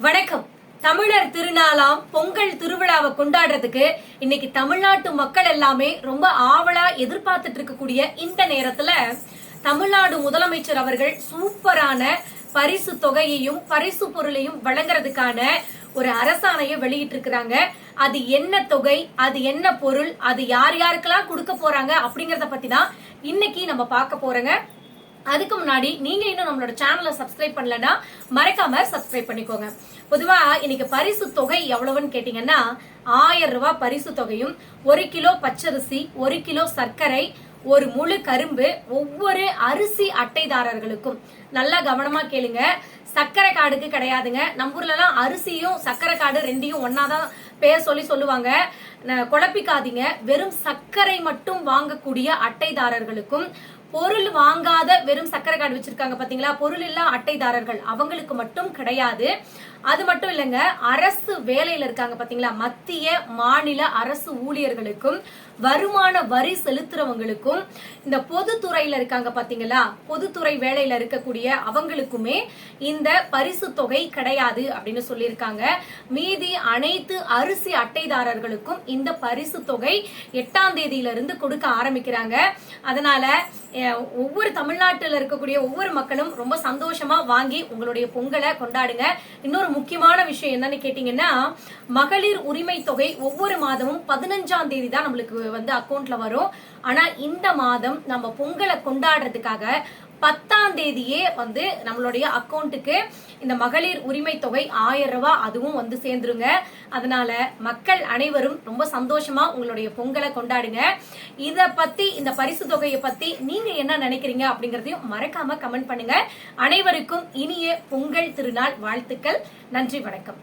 வணக்கம். தமிழர் திருநாளாம் பொங்கல் திருவிழாவை கொண்டாடுறதுக்கு இன்னைக்கு தமிழ்நாட்டு மக்கள் எல்லாமே ரொம்ப ஆவலா எதிர்பார்த்துட்டு இருக்கக்கூடிய இந்த நேரத்துல தமிழ்நாடு முதலமைச்சர் அவர்கள் சூப்பரான பரிசு தொகையையும் பரிசு பொருளையும் வழங்குறதுக்கான ஒரு அரசாணையை வெளியிட்டு இருக்கிறாங்க அது என்ன தொகை அது என்ன பொருள் அது யார் யாருக்கெல்லாம் கொடுக்க போறாங்க அப்படிங்கறத பத்தி தான் இன்னைக்கு நம்ம பார்க்க போறோங்க. அதுக்கு முன்னாடி நீங்க இன்னும் நம்மளோட சேனலை சப்ஸ்கிரைப் பண்ணலனா மறக்காம சப்ஸ்கிரைப் பண்ணிக்கோங்க. பொதுவா இன்னைக்கு பரிசு தொகை எவ்வளவுன்னு கேட்டீங்கன்னா ஆயிரம் ரூபாய் பரிசு தொகையும் ஒரு கிலோ பச்சரிசி ஒரு கிலோ சர்க்கரை ஒரு முழு கரும்பு ஒவ்வொரு அரிசி அட்டைதாரர்களுக்கும். நல்லா கவனமா கேளுங்க. சர்க்கரை காடுக்கு கிடையாதுங்க. நம்ம ஊர்ல எல்லாம் அரிசியும் சர்க்கரை காடு ரெண்டையும் ஒன்னாதான் பேர் சொல்லி சொல்லுவாங்க. குழப்பிக்காதீங்க. வெறும் சர்க்கரை மட்டும் வாங்கக்கூடிய அட்டைதாரர்களுக்கும் பொருள் வாங்காத வெறும் சக்கரை கார்டு வச்சிருக்காங்க பாத்தீங்களா? பொருள் இல்லா அட்டைதாரர்கள். அவங்களுக்கு மட்டும் கிடையாது. அது மட்டும் இல்லைங்க அரசு வேலையில இருக்காங்க பாத்தீங்களா? மத்திய மாநில அரசு ஊழியர்களுக்கும் வருமான வரி செலுத்துறவங்களுக்கும் இந்த பொதுத்துறையில இருக்காங்க பாத்தீங்களா? பொதுத்துறை வேலையில இருக்கக்கூடிய அவங்களுக்குமே இந்த பரிசு தொகை கிடையாது அப்படின்னு சொல்லியிருக்காங்க. மீதி அனைத்து அரிசி அட்டைதாரர்களுக்கும் இந்த பரிசு தொகை எட்டாம் தேதியிலிருந்து கொடுக்க ஆரம்பிக்கிறாங்க. அதனால ஒவ்வொரு தமிழ்நாட்டில் இருக்கக்கூடிய ஒவ்வொரு மக்களும் ரொம்ப சந்தோஷமா வாங்கி உங்களுடைய பொங்கலை கொண்டாடுங்க. இன்னொரு முக்கியமான விஷயம் என்னன்னு கேட்டீங்கன்னா மகளிர் உரிமை தொகை ஒவ்வொரு மாதமும் பதினஞ்சாம் தேதி தான் நம்மளுக்கு வந்து அக்கௌண்ட்ல வரும். ஆனா இந்த மாதம் நம்ம பொங்கலை கொண்டாடுறதுக்காக பத்தாம் தேதியே வந்து நம்மளுடைய அக்கௌண்ட்டுக்கு இந்த மகளிர் உரிமை தொகை ஆயிரம் ரூபாய் அதுவும் வந்து சேர்ந்துருங்க. அதனால மக்கள் அனைவரும் ரொம்ப சந்தோஷமா உங்களுடைய பொங்கலை கொண்டாடுங்க. இத பத்தி இந்த பரிசு தொகையை பத்தி நீங்க என்ன நினைக்கிறீங்க அப்படிங்கறதையும் மறக்காம கமெண்ட் பண்ணுங்க. அனைவருக்கும் இனிய பொங்கல் திருநாள் வாழ்த்துக்கள். நன்றி வணக்கம்.